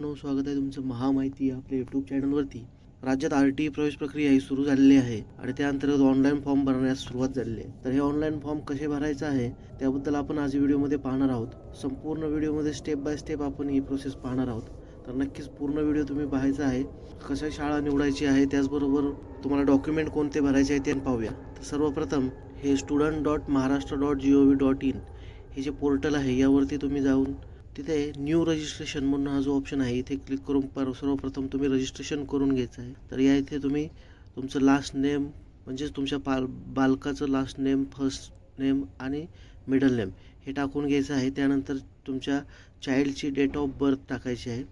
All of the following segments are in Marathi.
नो स्वागत आहे तुमचं महामाहिती आपल्या यूट्यूब चॅनलवरती राज्यात आर टी प्रवेश प्रक्रिया ही सुरू झालेली आहे आणि त्या अंतर्गत ऑनलाईन फॉर्म भरण्यास सुरुवात झालेली आहे. तर हे ऑनलाईन फॉर्म कसे भरायचं आहे त्याबद्दल आपण आज व्हिडिओमध्ये पाहणार आहोत. संपूर्ण व्हिडिओमध्ये स्टेप बाय स्टेप आपण ही प्रोसेस पाहणार आहोत. तर नक्कीच पूर्ण व्हिडिओ तुम्ही पाहायचा आहे कशा शाळा निवडायची आहे त्याचबरोबर तुम्हाला डॉक्युमेंट कोणते भरायचे आहे ते पाहूया. तर सर्वप्रथम हे student dot Maharashtra dot G O V dot in हे जे पोर्टल आहे यावरती तुम्ही जाऊन तिथे न्यू रजिस्ट्रेशन म्हणून हा जो ऑप्शन आहे इथे क्लिक करून पर सर्वप्रथम तुम्ही रजिस्ट्रेशन करून घ्यायचं आहे. तर या इथे तुम्ही तुमचं लास्ट नेम म्हणजेच तुमच्या पाल बालकाचं लास्ट नेम फर्स्ट नेम आणि मिडल नेम हे टाकून घ्यायचं आहे. त्यानंतर तुमच्या चाइल्डची डेट ऑफ बर्थ टाकायची आहे.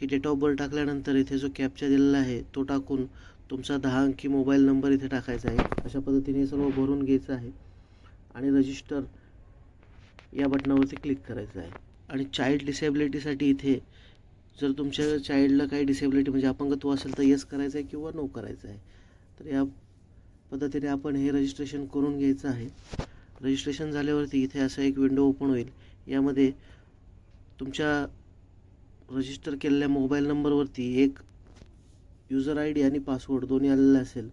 ही डेट ऑफ बर्थ टाकल्यानंतर इथे जो कॅप्चा दिलेला आहे तो टाकून तुमचा दहा अंकी मोबाईल नंबर इथे टाकायचा आहे. अशा पद्धतीने हे सर्व भरून घ्यायचं आहे. आणि रजिस्टर या बटनावरती क्लिक करायचं आहे. आणि चाइल्ड डिसेबिलिटीसाठी इथे जर तुमच्या चाइल्डला काही डिसेबिलिटी म्हणजे अपंगत्व असेल तर येस करायचं आहे किंवा नो करायचं आहे तर या पद्धतीने आपण हे रजिस्ट्रेशन करून घ्यायचं आहे. रजिस्ट्रेशन झाल्यावरती इथे असा एक विंडो ओपन होईल. यामध्ये तुमच्या रजिस्टर केलेल्या मोबाईल नंबरवरती एक युजर आय डी आणि पासवर्ड दोन्ही आलेला असेल.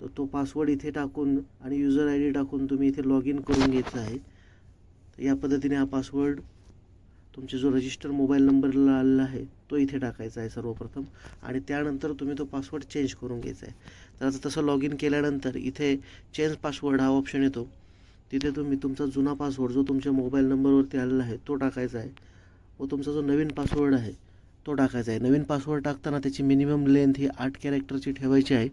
तर तो पासवर्ड इथे टाकून आणि युजर आय डी टाकून तुम्ही इथे लॉग इन करून घ्यायचं आहे. तर या पद्धतीने हा पासवर्ड तुमचा जो रजिस्टर मोबाईल नंबरला आलेला आहे तो इथे टाकायचा आहे सर्वप्रथम. आणि त्यानंतर तुम्ही तो पासवर्ड चेंज करून घ्यायचा आहे. तर आता तसं लॉग इन केल्यानंतर इथे चेंज पासवर्ड हा ऑप्शन येतो. तिथे तुम्ही तुमचा जुना पासवर्ड जो तुमच्या मोबाईल नंबरवरती आलेला आहे तो टाकायचा आहे. व तुमचा जो नवीन पासवर्ड आहे तो टाकायचा आहे. नवीन पासवर्ड टाकताना त्याची मिनिमम लेंथ ही आठ कॅरेक्टरची ठेवायची आहे.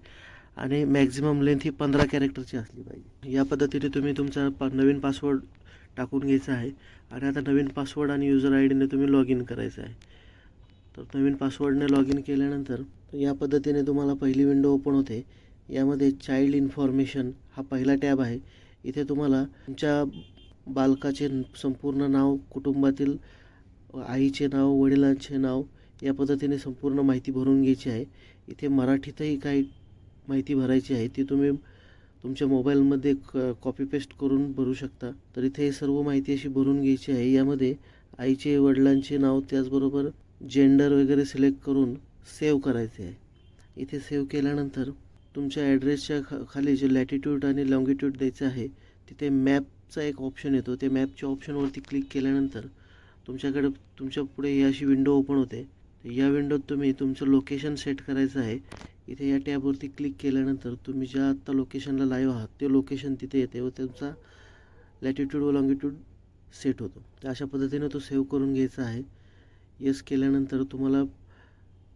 आणि मॅक्झिमम लेंथ ही पंधरा कॅरेक्टरची असली पाहिजे. या पद्धतीने तुम्ही तुमचा पा नवीन पासवर्ड टाकून घ्यायचा आहे. आणि आता नवीन पासवर्ड आणि युजर आय डीने तुम्ही लॉग इन करायचं आहे. तर नवीन पासवर्डने लॉग इन केल्यानंतर या पद्धतीने तुम्हाला पहिली विंडो ओपन होते. यामध्ये चाइल्ड इन्फॉर्मेशन हा पहिला टॅब आहे. इथे तुम्हाला तुमच्या बालकाचे संपूर्ण नाव कुटुंबातील आईचे नाव वडिलांचे नाव या पद्धतीने संपूर्ण माहिती भरून घ्यायची आहे. इथे मराठीतही काही माहिती भरायची आहे. ती तुम्ही तुमच्या मोबाईलमध्ये क कॉपी पेस्ट करून भरू शकता. तर इथे सर्व माहिती अशी भरून घ्यायची आहे. यामध्ये आईचे वडिलांचे नाव त्याचबरोबर जेंडर वगैरे सिलेक्ट करून सेव्ह करायचे आहे. इथे सेव्ह केल्यानंतर तुमच्या ॲड्रेसच्या खा खाली जे लॅटिट्यूड आणि लॉंगिट्यूड द्यायचं आहे तिथे मॅपचा एक ऑप्शन येतो. ते मॅपच्या ऑप्शनवरती क्लिक केल्यानंतर तुमच्याकडे तुमच्यापुढे ही अशी विंडो ओपन होते. या विंडोत तुम्ही तुमचं लोकेशन सेट करायचं आहे. इथे या टॅबवरती क्लिक केल्यानंतर तुम्ही ज्या आत्ता लोकेशनला लाईव्ह आहात ते लोकेशन तिथे येते व तुमचा लॅटिट्यूड व लॉंगिट्यूड सेट होतो. तर अशा पद्धतीनं तो सेव्ह करून घ्यायचा आहे. येस केल्यानंतर तुम्हाला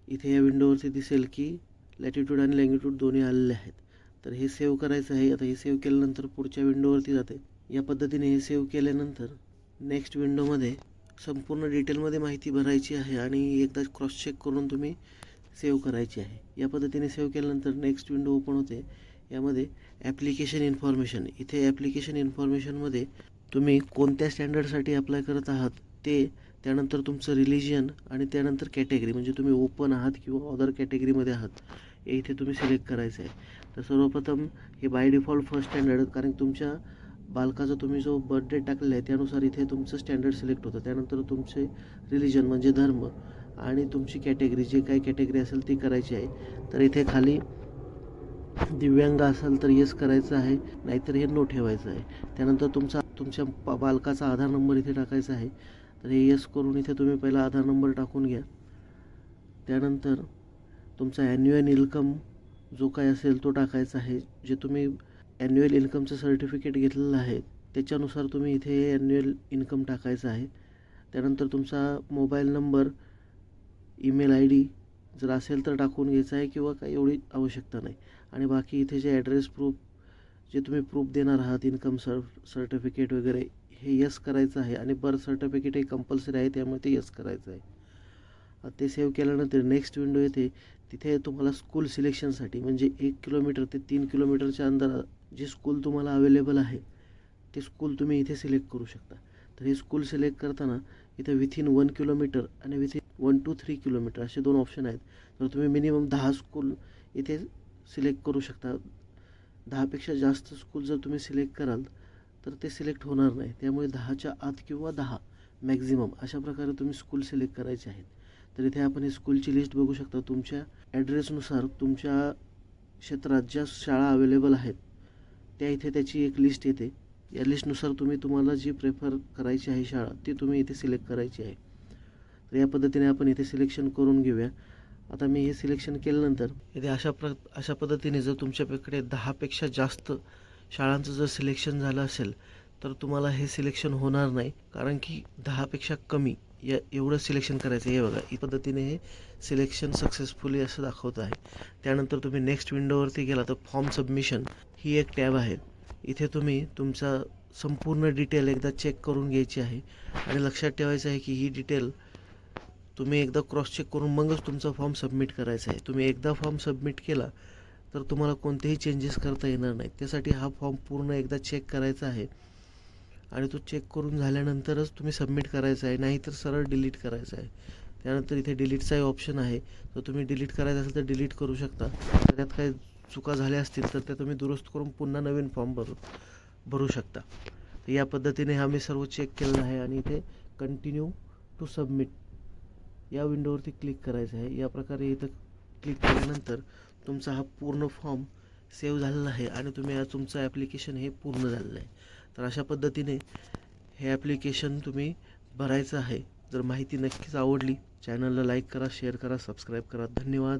इथे या विंडोवरती दिसेल की लॅटिट्यूड आणि लँगिट्यूड दोन्ही आलेले आहेत. तर हे सेव्ह करायचं आहे. आता हे सेव्ह केल्यानंतर पुढच्या विंडोवरती जाते. या पद्धतीने हे सेव्ह केल्यानंतर नेक्स्ट विंडोमध्ये संपूर्ण डिटेलमध्ये माहिती भरायची आहे आणि एकदा क्रॉस चेक करून तुम्ही सेव्ह करायची आहे. या पद्धतीने सेव्ह केल्यानंतर नेक्स्ट विंडो ओपन होते. यामध्ये ॲप्लिकेशन इन्फॉर्मेशन इथे ॲप्लिकेशन इन्फॉर्मेशनमध्ये तुम्ही कोणत्या स्टँडर्डसाठी अप्लाय करत आहात ते त्यानंतर तुमचं रिलिजियन आणि त्यानंतर कॅटेगरी म्हणजे तुम्ही ओपन आहात किंवा अदर कॅटेगरीमध्ये आहात हे इथे तुम्ही सिलेक्ट करायचं आहे. तर सर्वप्रथम हे बाय डिफॉल्ट फर्स्ट स्टँडर्ड कारण तुमच्या बालकाचा तुम्ही जो बर्थडे टाकलेला आहे त्यानुसार इथे तुमचं स्टँडर्ड सिलेक्ट होतं. त्यानंतर तुमचे रिलिजन म्हणजे धर्म आणि तुमची कॅटेगरी जे काही कॅटेगरी असेल ती करायची आहे. तर इथे खाली दिव्यांग असेल तर येस करायचं आहे नाहीतर हे नो ठेवायचं आहे. त्यानंतर तुमचा तुमच्या पा बालकाचा आधार नंबर इथे टाकायचा आहे. तर हे येस करून इथे तुम्ही पहिला आधार नंबर टाकून घ्या. त्यानंतर तुमचा ॲन्युअल इन्कम जो काय असेल तो टाकायचा आहे. जे तुम्ही ॲन्युअल इन्कमचं सर्टिफिकेट घेतलेलं आहे त्याच्यानुसार तुम्ही इथे ॲन्युअल इन्कम टाकायचं आहे. त्यानंतर तुमचा mobile number email I D जर असेल तर टाकून घ्यायचा आहे किंवा काही एवढी आवश्यकता नाही. आणि बाकी इथे जे ॲड्रेस प्रूफ जे तुम्ही प्रूफ देणार आहात इन्कम सर सर्टिफिकेट वगैरे हे यस करायचं आहे. आणि बर्थ सर्टिफिकेट हे कंपल्सरी आहे त्यामुळे ते यस करायचं आहे. ते सेव्ह केल्यानंतर नेक्स्ट विंडो येते. तिथे तुम्हाला स्कूल सिलेक्शनसाठी म्हणजे एक किलोमीटर ते तीन किलोमीटरच्या अंदर जे स्कूल तुम्हाला अवेलेबल आहे ते स्कूल तुम्ही इथे सिलेक्ट करू शकता. तर हे स्कूल सिलेक्ट करताना इथे विथिन वन किलोमीटर आणि within one two three kilometre असे दोन ऑप्शन आहेत. तर तुम्ही मिनिमम दहा स्कूल इथे सिलेक्ट करू शकता. दहापेक्षा जास्त स्कूल जर तुम्ही सिलेक्ट कराल तर ते सिलेक्ट होणार नाही. त्यामुळे दहाच्या आत किंवा दहा मॅक्झिमम अशा प्रकारे तुम्ही स्कूल सिलेक्ट करायचे आहेत. तर इथे आपण ही स्कूलची लिस्ट बघू शकता. तुमच्या ॲड्रेसनुसार तुमच्या क्षेत्रात ज्या शाळा अवेलेबल आहेत त्या इथे त्याची एक लिस्ट येते. या लिस्टनुसार तुम्ही तुम्हाला जी प्रेफर करायची आहे शाळा ती तुम्ही इथे सिलेक्ट करायची आहे. तर या पद्धतीने आपण इथे सिलेक्शन करून घेऊया. आता मी हे सिलेक्शन केल्यानंतर इथे अशा प्र अशा पद्धतीने जर तुमच्याकडे दहापेक्षा जास्त शाळांचं जर सिलेक्शन झालं असेल तर तुम्हाला हे सिलेक्शन होणार नाही. कारण की दहापेक्षा कमी या एवढं सिलेक्शन करायचं. हे बघा ही पद्धतीने हे सिलेक्शन सक्सेसफुली असं दाखवत आहे. त्यानंतर तुम्ही नेक्स्ट विंडोवरती गेला तर फॉर्म सबमिशन ही एक टॅब आहे. इथे तुम्ही तुमचा संपूर्ण डिटेल एकदा चेक करून घ्यायची आहे. आणि लक्षात ठेवायचं आहे की ही डिटेल तुम्ही एकदा क्रॉस चेक करून मगच तुमचा फॉर्म सबमिट करायचा आहे. तुम्ही एकदा फॉर्म सबमिट केला तर तुम्हाला कोणतेही चेंजेस करता येणार नाही त्यासाठी हा फॉर्म पूर्ण एकदा चेक करायचा आहे. आणि तो चेक करून झाल्यानंतरच तुम्ही सबमिट करायचा आहे. नाहीतर सरळ डिलीट करायचा आहे. त्यानंतर इथे डिलीटचाही ऑप्शन आहे. तर तुम्ही डिलीट करायचं असेल तर डिलीट करू शकता. त्यात काही चुका झाल्या असतील तर त्या तुम्ही दुरुस्त करून पुन्हा नवीन फॉर्म भरू भरू शकता. तर या पद्धतीने हा मी सर्व चेक केलेला आहे आणि इथे कंटिन्यू टू सबमिट या विंडोवरती क्लिक करायचं आहे. या प्रकारे इथं क्लिक केल्यानंतर तुमचा हा पूर्ण फॉर्म सेव्ह झालेला आहे आणि तुम्ही आज तुमचं ॲप्लिकेशन हे पूर्ण झालेलं आहे. तर अशा पद्धतीने हे ॲप्लिकेशन तुम्ही भरायचं आहे. जर माहिती नक्कीच आवडली चॅनलला लाईक करा शेअर करा सबस्क्राईब करा. धन्यवाद.